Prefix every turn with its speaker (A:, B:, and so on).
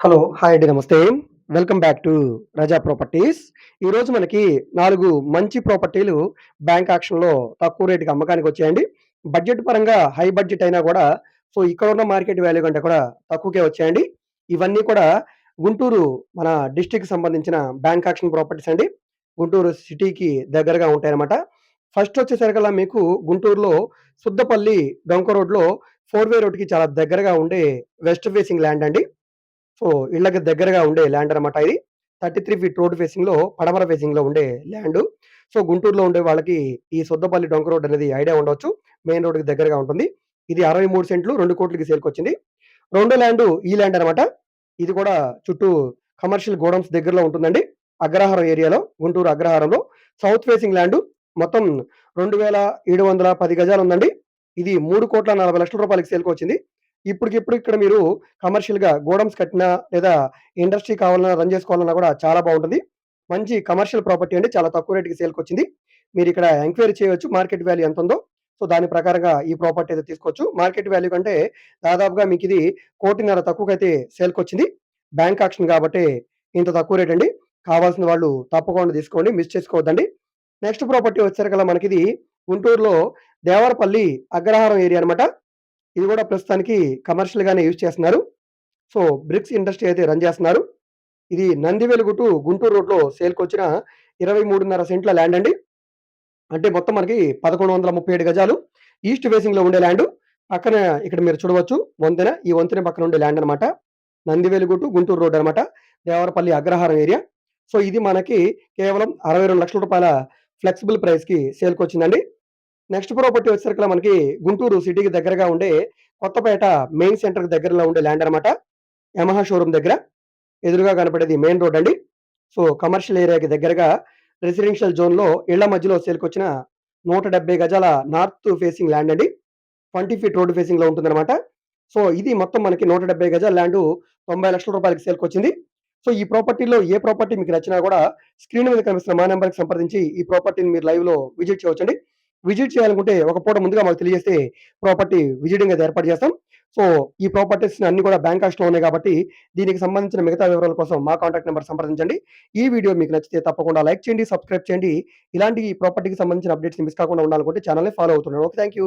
A: Hello! Hi అండి. నమస్తే. Welcome back to Raza properties. ఈరోజు మనకి నాలుగు మంచి ప్రాపర్టీలు బ్యాంక్ ఆక్షన్‌లో తక్కువ రేటుకి అమ్మకానికి వచ్చాయండి బడ్జెట్ పరంగా హై బడ్జెట్ అయినా కూడా సో, ఇక్కడ ఉన్న మార్కెట్ వాల్యూ కంటే కూడా తక్కువకే వచ్చాయండి. ఇవన్నీ కూడా గుంటూరు మన డిస్టిక్ సంబంధించిన బ్యాంక్ ఆక్షన్ ప్రాపర్టీస్ అండి. గుంటూరు సిటీకి దగ్గరగా ఉంటాయన్నమాట. ఫస్ట్ వచ్చేసరికల్లా మీకు గుంటూరులో సుద్దపల్లి డొంక రోడ్‌లో ఫోర్ వే రోడ్‌కి చాలా దగ్గరగా ఉండే వెస్ట్ ఫేసింగ్ ల్యాండ్ అండి. సో, ఇళ్ళకి దగ్గరగా ఉండే ల్యాండ్ అనమాట ఇది. 33 ఫీట్ రోడ్ ఫేసింగ్‌లో పడమర ఫేసింగ్‌లో ఉండే ల్యాండ్ సో, గుంటూరులో ఉండే వాళ్ళకి ఈ సొద్దపల్లి డొంక రోడ్ అనేది ఐడియా ఉండొచ్చు. మెయిన్ రోడ్‌కి దగ్గరగా ఉంటుంది. ఇది 63 సెంట్లు రెండు కోట్లకి సేల్‌కొచ్చింది. రెండో ల్యాండ్ ఈ ల్యాండ్ అనమాట. ఇది కూడా చుట్టూ కమర్షియల్ గోడౌన్స్ దగ్గరలో ఉంటుందండి. అగ్రహారం ఏరియాలో గుంటూరు అగ్రహారంలో సౌత్ ఫేసింగ్ ల్యాండ్ మొత్తం రెండు వేల ఏడు వందల పది గజాలు ఉందండి ఇది 3,40,00,000 రూపాయలకి సేల్‌కొచ్చింది. ఇప్పటికిప్పుడు ఇక్కడ మీరు కమర్షియల్‌గా గోడౌన్స్ కట్టినా లేదా ఇండస్ట్రీ కావాలన్నా రన్ చేసుకోవాలన్నా కూడా చాలా బాగుంటుంది మంచి కమర్షియల్ ప్రాపర్టీ అండి. చాలా తక్కువ రేట్‌కి సేల్‌కొచ్చింది. ఇక్కడ ఎంక్వైరీ చేయవచ్చు మార్కెట్ వాల్యూ ఎంతుందో. సో, దాని ప్రకారంగా ఈ ప్రాపర్టీ అయితే తీసుకోవచ్చు. మార్కెట్ వాల్యూ కంటే దాదాపుగా మీకు ఇది కోటిన్నర తక్కువకైతే సేల్‌కొచ్చింది. బ్యాంక్ ఆక్షన్ కాబట్టి ఇంత తక్కువ రేట్ అండి. కావాల్సిన వాళ్ళు తప్పకుండా తీసుకోండి. మిస్ చేసుకోవద్దండి. నెక్స్ట్ ప్రాపర్టీ వచ్చేసరికల్లా మనకిది గుంటూరులో దేవరపల్లి అగ్రహారం ఏరియా అనమాట. ఇది కూడా ప్రస్తుతానికి కమర్షియల్‌గానే యూజ్ చేస్తున్నారు. సో, బ్రిక్స్ ఇండస్ట్రీ అయితే రన్ చేస్తున్నారు. ఇది నందివెలుగుటు గుంటూరు రోడ్‌లో సేల్‌కొచ్చిన 23.5 సెంట్ల ల్యాండ్ అండి. అంటే మొత్తం మనకి 1137 గజాలు ఈస్ట్ ఫేసింగ్‌లో ఉండే ల్యాండు. పక్కన ఇక్కడ మీరు చూడవచ్చు వంతెన. ఈ వంతెన పక్కన ఉండే ల్యాండ్ అనమాట. నందివెలుగు టు గుంటూరు రోడ్ అనమాట. దేవరపల్లి అగ్రహారం ఏరియా. సో, ఇది మనకి కేవలం 62,00,000 రూపాయల ఫ్లెక్సిబుల్ ప్రైస్‌కి సేల్‌కొచ్చిందండి. నెక్స్ట్ ప్రాపర్టీ వచ్చేసరికి మనకి గుంటూరు సిటీకి దగ్గరగా ఉండే కొత్తపేట మెయిన్ సెంటర్‌కి దగ్గరలో ఉండే ల్యాండ్ అనమాట. యమహా షోరూమ్ దగ్గర. ఎదురుగా కనపడేది మెయిన్ రోడ్ అండి. సో, కమర్షియల్ ఏరియాకి దగ్గరగా రెసిడెన్షియల్ జోన్‌లో ఇళ్ళ మధ్యలో సేల్‌కొచ్చిన 170 గజాల నార్త్ ఫేసింగ్ ల్యాండ్ అండి. 20 ఫీట్ రోడ్ ఫేసింగ్‌లో ఉంటుందన్నమాట సో, ఇది మొత్తం మనకి 170 గజాల ల్యాండ్ తొంభై లక్షల రూపాయలకి సేల్‌కొచ్చింది. సో, ఈ ప్రాపర్టీలో ఏ ప్రాపర్టీ మీకు నచ్చినా కూడా స్క్రీన్ మీద కనిపిస్తున్న మా నెంబర్కి సంప్రదించి ఈ ప్రాపర్టీని మీరు లైవ్‌లో విజిట్ చేయవచ్చండి. విజిట్ చేయాలనుకుంటే ఒక పూట ముందుగా మాకు తెలియజేస్తే ప్రాపర్టీ విజిటింగ్ అయితే ఏర్పాటు చేస్తాం. సో, ఈ ప్రాపర్టీస్ అన్ని కూడా బ్యాంక్ ఆక్షన్‌లో ఉన్నాయి కాబట్టి దీనికి సంబంధించిన మిగతా వివరాల కోసం మా కాంటాక్ట్ నెంబర్ సంప్రదించండి. ఈ వీడియో మీకు నచ్చితే తప్పకుండా లైక్ చేయండి, సబ్స్క్రైబ్ చేయండి. ఇలాంటి ఈ ప్రాపర్టీకి సంబంధించిన అప్డేట్స్ మిస్ కాకుండా ఉండాలనుకుంటే ఛానల్ని ఫాలో అవుతున్నాను ఓకే. Thank you.